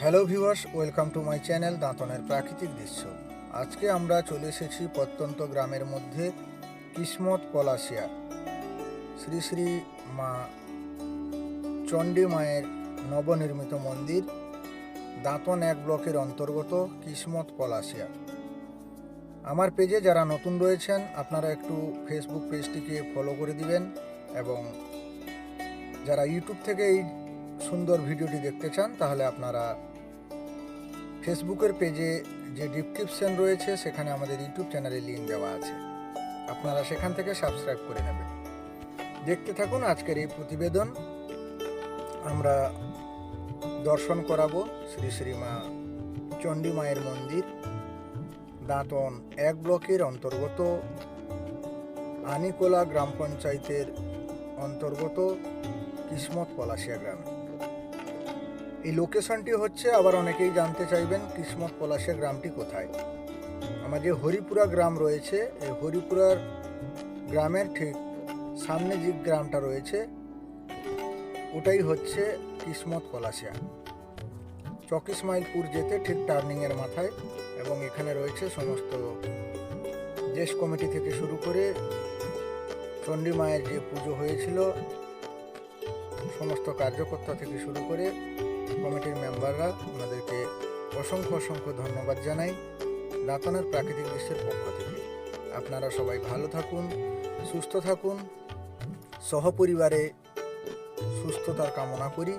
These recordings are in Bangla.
Hello viewers, welcome to my channel দাঁতনের প্রাকৃতিক দৃশ্য। আজকে আমরা চলে এসেছি প্রত্যন্ত গ্রামের মধ্যে কিসমত পলাশিয়া। শ্রী শ্রী মা চণ্ডী মায়ের নবনির্মিত মন্দির, দাঁতন এক ব্লকের অন্তর্গত কিসমত পলাশিয়া। আমার পেজে যারা নতুন রয়েছেন, আপনারা একটু ফেসবুক পেজটিকে ফলো করে দিবেন এবং যারা ইউটিউব থেকে এই সুন্দর ভিডিওটি দেখতে চান, তাহলে আপনারা ফেসবুকের পেজে যে ডিসক্রিপশন রয়েছে, সেখানে আমাদের ইউটিউব চ্যানেলে লিঙ্ক দেওয়া আছে। আপনারা সেখান থেকে সাবস্ক্রাইব করে নেবেন। দেখতে থাকুন আজকের এই প্রতিবেদন। আমরা দর্শন করাবো শ্রী শ্রী মা চণ্ডী মায়ের মন্দির। দাঁতন এক ব্লকের অন্তর্গত আনিকোলা গ্রাম পঞ্চায়েতের অন্তর্গত কিসমত পলাশিয়া গ্রামে। এই লোকেশনটি হচ্ছে আবার অনেকেই জানতে চাইবেন কিসমত পলাশিয়া গ্রামটি কোথায়। আমার যে হরিপুরা গ্রাম রয়েছে, এই হরিপুরার গ্রামের ঠিক সামনে যে গ্রামটা রয়েছে, ওটাই হচ্ছে কিসমত পলাশিয়া। চকিসমাইলপুর যেতে ঠিক টার্নিংয়ের মাথায় এবং এখানে রয়েছে সমস্ত দেশ কমিটি থেকে শুরু করে চণ্ডী মায়ের যে পুজো হয়েছিল, সমস্ত কার্যকর্তা থেকে শুরু করে কমিটির মেম্বাররা ওনাদেরকে অসংখ্য অসংখ্য ধন্যবাদ জানাই দাঁতনের প্রাকৃতিক দৃশ্যের পক্ষ থেকে। আপনারা সবাই ভালো থাকুন, সুস্থ থাকুন, সহপরিবারে সুস্থতার কামনা করি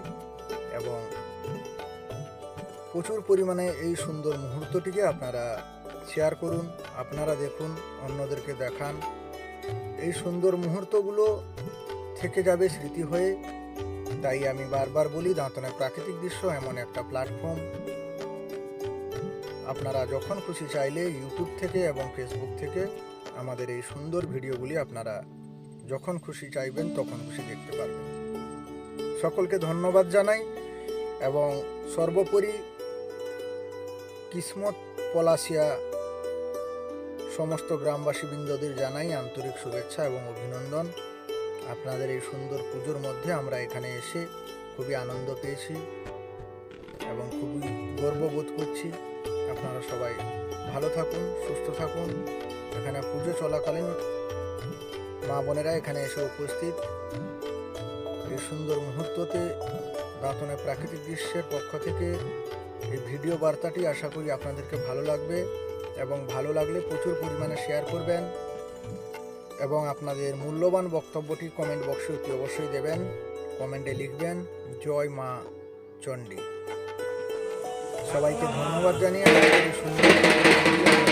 এবং প্রচুর পরিমাণে এই সুন্দর মুহূর্তটিকে আপনারা শেয়ার করুন, আপনারা দেখুন, অন্যদেরকে দেখান। এই সুন্দর মুহূর্তগুলো থেকে যাবে স্মৃতি হয়ে তাই আমি বারবার বলি, দাঁতনের প্রাকৃতিক দৃশ্য এমন একটা প্ল্যাটফর্ম আপনারা যখন খুশি চাইলে ইউটিউব থেকে এবং ফেসবুক থেকে আমাদের এই সুন্দর ভিডিওগুলি আপনারা যখন খুশি চাইবেন, তখন খুশি দেখতে পারবেন। সকলকে ধন্যবাদ জানাই এবং সর্বোপরি কিসমত পলাশিয়া সমস্ত গ্রামবাসীবৃন্দদের জানাই আন্তরিক শুভেচ্ছা এবং অভিনন্দন। আপনাদের এই সুন্দর পুজোর মধ্যে আমরা এখানে এসে খুবই আনন্দ পেয়েছি এবং খুবই গর্ববোধ করছি। আপনারা সবাই ভালো থাকুন, সুস্থ থাকুন। এখানে পুজো চলাকালীন মা বোনেরা এখানে এসে উপস্থিত। এই সুন্দর মুহূর্ততে দাঁতনের প্রাকৃতিক দৃশ্যের পক্ষ থেকে এই ভিডিও বার্তাটি আশা করি আপনাদেরকে ভালো লাগবে এবং ভালো লাগলে প্রচুর পরিমাণে শেয়ার করবেন। এবং আপনাদের মূল্যবান বক্তব্যটি কমেন্ট বক্সে অতি অবশ্যই দেবেন। কমেন্টে লিখবেন, জয় মা চণ্ডী। সবাইকে ধন্যবাদ জানিয়ে সুন্দর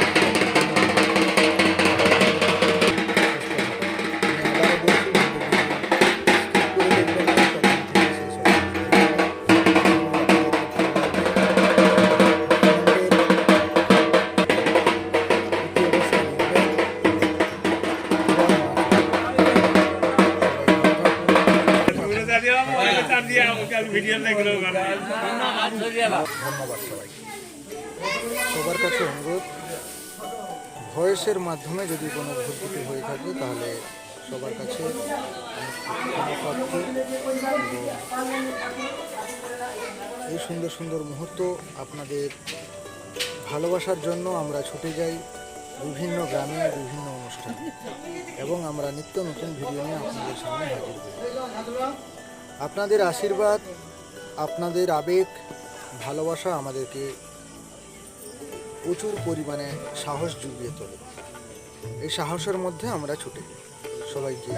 সবার কাছে অনুরোধ, ভয়েসের মাধ্যমে যদি কোনো ভুল হয়ে থাকে, তাহলে সবার কাছে এই সুন্দর সুন্দর মুহূর্ত আপনাদের ভালোবাসার জন্য আমরা ছুটে যাই বিভিন্ন গ্রামে, বিভিন্ন অনুষ্ঠানে। এবং আমরা নিত্য নতুন ভিডিও নিয়ে আপনাদের সামনে হাজির হই। আপনাদের আশীর্বাদ, আপনাদের আবেগ, ভালোবাসা আমাদেরকে প্রচুর পরিমাণে সাহস জুগিয়ে তোলে এই সাহসের মধ্যে আমরা ছুটে। সবাইকে